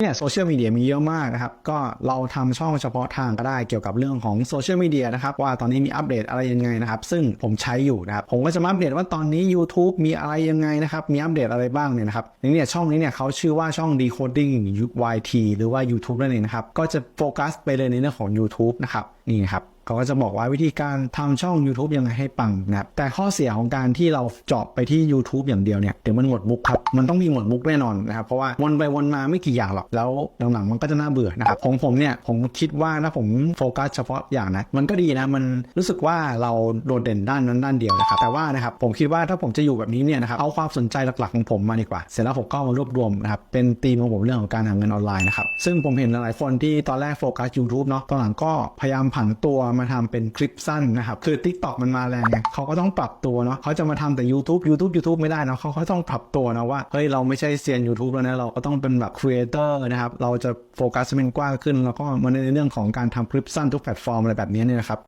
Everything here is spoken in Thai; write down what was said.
เนี่ยโซเชียลมีเดียมีเยอะมากนะครับ ก็เราทำช่องเฉพาะทางก็ได้เกี่ยวกับเรื่องของโซเชียลมีเดียนะครับ ว่าตอนนี้มีอัปเดตอะไรยังไงนะครับ ซึ่งผมใช้อยู่นะครับ ผมก็จะมาอัปเดตว่าตอนนี้ YouTube มีอะไรยังไงนะครับ มีอัปเดตอะไรบ้างเนี่ยนะครับนี่เนี่ยช่องนี้เนี่ยเขาชื่อว่าช่อง decoding YT หรือว่า YouTube นั่นเองนะครับ ก็จะโฟกัสไปเลยในเรื่องของ YouTube นะครับนี่ครับ เขาก็จะบอกว่าวิธีการทำช่อง YouTube ยังไงให้ปังนะครับแต่ข้อเสียของการที่เราเจาะไปที่ YouTube อย่างเดียวเนี่ยเดี๋ยวมันหมดมุกครับมันต้องมีหมดมุกแน่นอนนะครับเพราะว่าวนไปวนมาไม่กี่อย่างหรอกแล้วหลังๆมันก็จะน่าเบื่อนะครับของผมเนี่ยผมคิดว่าถ้าผมโฟกัสเฉพาะอย่างนะมันก็ดีนะมันรู้สึกว่าเราโดดเด่นด้านนั้นด้านเดียวนะครับแต่ว่านะครับผมคิดว่าถ้าผมจะอยู่แบบนี้เนี่ยนะครับเอาความสนใจหลักๆของผมมาดีกว่า เสร็จแล้วผมก็มารวบรวมนะครับเป็นธีมของผมเรื่องของการหาเงินออนไลน์นะครับซึ่งผมเห็นหลายๆคนที่ตอนแรกโฟกัส YouTube เนาะตอนหลังก็พยายามผันตัวมาทำเป็นคลิปสั้นนะครับ คือ TikTok มันมาแรงไงเขาก็ต้องปรับตัวเนาะเขาจะมาทำแต่ YouTube YouTube YouTube ไม่ได้นะเขาก็ต้องปรับตัวนะว่าเฮ้ยเราไม่ใช่เซียน YouTube แล้วนะเราก็ต้องเป็นแบบครีเอเตอร์นะครับเราจะโฟกัสให้มันกว้างขึ้น แล้วก็มาในเรื่องของการทำคลิปสั้นทุกแพลตฟอร์มอะไรแบบนี้เนี่ยนะครับ